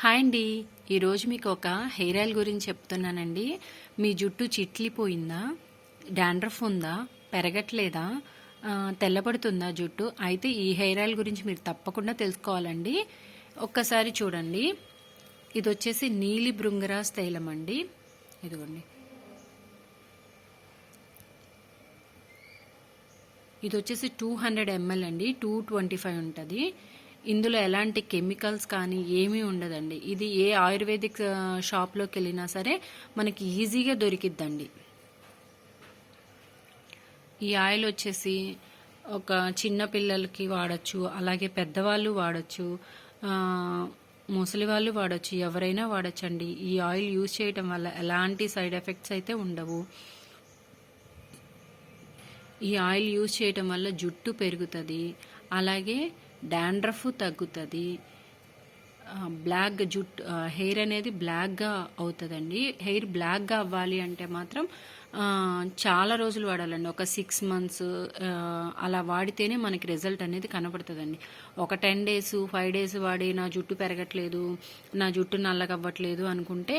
Hi అండి. ఈరోజు మీకు ఒక హెయిర్ ఆయిల్ గురించి చెప్తున్నానండి. మీ జుట్టు చిట్లిపోయిందా? డాండ్రఫ్ ఉందా? పెరగట్లేదా? తెల్లబడుతుందా జుట్టు? అయితే ఈ హెయిర్ ఆయిల్ గురించి మీరు తప్పకుండా తెలుసుకోవాలండి. ఒక్కసారి చూడండి. ఇది వచ్చేసి నీలి భృంగరాజ్ తైలం అండి. ఇదిగోండి. ఇది వచ్చేసి టూ హండ్రెడ్ ఎంఎల్ అండి. టూ ట్వంటీ ఫైవ్ ఉంటుంది. ఇందులో ఎలాంటి కెమికల్స్ కానీ ఏమీ ఉండదండి. ఇది ఏ ఆయుర్వేదిక్ షాప్లోకి వెళ్ళినా సరే మనకి ఈజీగా దొరికిద్దండి. ఈ ఆయిల్ వచ్చేసి ఒక చిన్న పిల్లలకి వాడచ్చు అలాగే పెద్దవాళ్ళు వాడచ్చు ముసలి వాళ్ళు వాడచ్చు ఎవరైనా వాడచ్చండి. ఈ ఆయిల్ యూజ్ చేయటం వల్ల ఎలాంటి సైడ్ ఎఫెక్ట్స్ అయితే ఉండవు. ఈ ఆయిల్ యూజ్ చేయటం వల్ల జుట్టు పెరుగుతుంది. అలాగే డాండ్రఫ్ తగ్గుతుంది. బ్లాక్ జుట్టు హెయిర్ అనేది బ్లాక్గా అవుతుందండి. హెయిర్ బ్లాక్గా అవ్వాలి అంటే మాత్రం చాలా రోజులు వాడాలండి. ఒక సిక్స్ మంత్స్ అలా వాడితేనే మనకి రిజల్ట్ అనేది కనపడుతుందండి. ఒక టెన్ డేస్ ఫైవ్ డేస్ వాడి నా జుట్టు పెరగట్లేదు నా జుట్టు నల్లగవ్వట్లేదు అనుకుంటే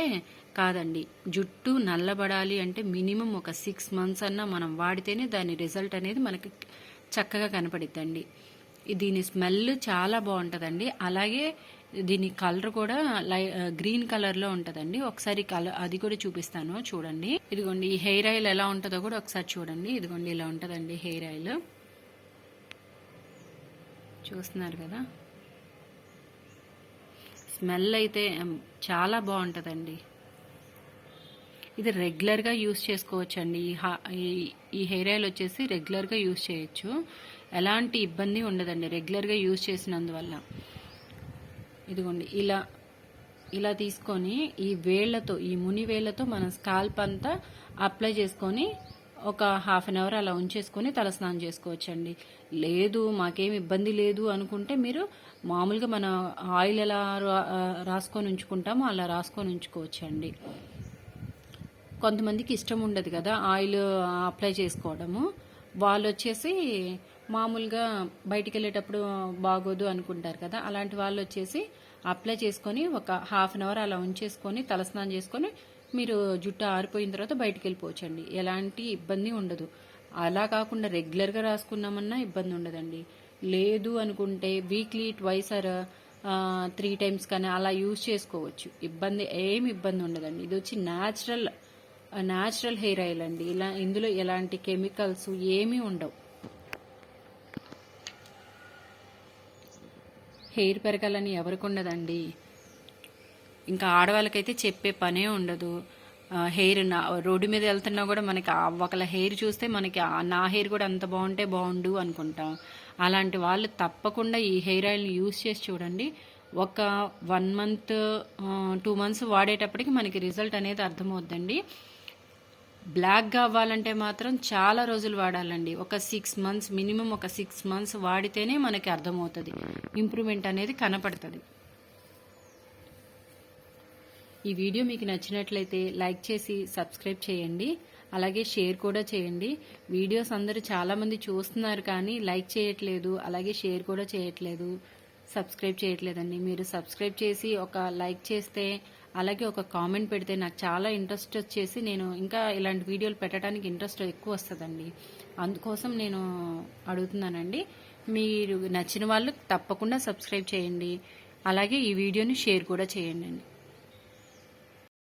కాదండి. జుట్టు నల్లబడాలి అంటే మినిమం ఒక సిక్స్ మంత్స్ అన్నా మనం వాడితేనే దాని రిజల్ట్ అనేది మనకి చక్కగా కనపడిద్దండి. దీని స్మెల్ చాలా బాగుంటుందండి. అలాగే దీని కలర్ కూడా లై గ్రీన్ కలర్లో ఉంటుందండి. ఒకసారి కలర్ అది కూడా చూపిస్తాను చూడండి. ఇదిగోండి ఈ హెయిర్ ఆయిల్ ఎలా ఉంటుందో కూడా ఒకసారి చూడండి. ఇదిగోండి ఇలా ఉంటుందండి హెయిర్ ఆయిల్. చూస్తున్నారు కదా? స్మెల్ అయితే చాలా బాగుంటుందండి. ఇది రెగ్యులర్గా యూస్ చేసుకోవచ్చండి. ఈ హా- ఈ- ఈ హెయిర్ ఆయిల్ వచ్చేసి రెగ్యులర్గా యూస్ చేయొచ్చు. ఎలాంటి ఇబ్బంది ఉండదండి. రెగ్యులర్గా యూస్ చేసినందువల్ల. ఇదిగోండి ఇలా ఇలా తీసుకొని ఈ వేళ్ళతో ఈ ముని వేళ్ళతో మన స్కాల్ప్ అంతా అప్లై చేసుకొని ఒక హాఫ్ అన్ అవర్ అలా ఉంచేసుకొని తలస్నానం చేసుకోవచ్చండి. లేదు మాకేం ఇబ్బంది లేదు అనుకుంటే మీరు మామూలుగా మన ఆయిల్ ఎలా రా- రాసుకొని ఉంచుకుంటామో అలా రాసుకొని ఉంచుకోవచ్చండి. కొంతమందికి ఇష్టం ఉండదు కదా ఆయిల్ అప్లై చేసుకోవడము. వాళ్ళు వచ్చేసి మామూలుగా బయటికి వెళ్ళేటప్పుడు బాగోదు అనుకుంటారు కదా అలాంటి వాళ్ళు వచ్చేసి అప్లై చేసుకొని ఒక హాఫ్ అన్ అవర్ అలా ఉంచేసుకొని తలస్నానం చేసుకొని మీరు జుట్టు ఆరిపోయిన తర్వాత బయటికి వెళ్ళిపోవచ్చండి ఎలాంటి ఇబ్బంది ఉండదు. అలా కాకుండా రెగ్యులర్గా రాసుకున్నామన్నా ఇబ్బంది ఉండదండి. లేదు అనుకుంటే weekly twice or three times కానీ అలా యూజ్ చేసుకోవచ్చు. ఇబ్బంది ఏమి ఇబ్బంది ఉండదండి. ఇది వచ్చి న్యాచురల్ న్యాచురల్ హెయిర్ ఆయిల్ అండి. ఇలా ఇందులో ఎలాంటి కెమికల్స్ ఏమీ ఉండవు. హెయిర్ పెరగాలని ఎవరికి ఉండదండి ఇంకా ఆడవాళ్ళకైతే చెప్పే పనే ఉండదు. హెయిర్ నా రోడ్డు మీద వెళ్తున్నా కూడా మనకి ఒకళ్ళ హెయిర్ చూస్తే మనకి నా హెయిర్ కూడా అంత బాగుంటే బాగుండు అనుకుంటాం. అలాంటి వాళ్ళు తప్పకుండా ఈ హెయిర్ ఆయిల్ని యూస్ చేసి చూడండి. ఒక వన్ మంత్ టూ మంత్స్ వాడేటప్పటికి మనకి రిజల్ట్ అనేది అర్థమవుద్దండి. బ్లాక్గా అవ్వాలంటే మాత్రం చాలా రోజులు వాడాలండి. ఒక సిక్స్ మంత్స్ మినిమం ఒక సిక్స్ మంత్స్ వాడితేనే మనకి అర్థమవుతుంది. ఇంప్రూవ్మెంట్ అనేది కనపడుతుంది. ఈ వీడియో మీకు నచ్చినట్లయితే లైక్ చేసి సబ్స్క్రైబ్ చేయండి. అలాగే షేర్ కూడా చేయండి. వీడియోస్ అందరూ చాలామంది చూస్తున్నారు కానీ లైక్ చేయట్లేదు అలాగే షేర్ కూడా చేయట్లేదు సబ్స్క్రైబ్ చేయట్లేదండి. మీరు సబ్స్క్రైబ్ చేసి ఒక లైక్ చేస్తే అలాగే ఒక కామెంట్ పెడితే నాకు చాలా ఇంట్రెస్ట్ వచ్చేసి నేను ఇంకా ఇలాంటి వీడియోలు పెట్టడానికి ఇంట్రెస్ట్ ఎక్కువ వస్తుందండి. అందుకోసం నేను అడుగుతున్నానండి. మీరు నచ్చిన వాళ్ళు తప్పకుండా సబ్స్క్రైబ్ చేయండి. అలాగే ఈ వీడియోని షేర్ కూడా చేయండి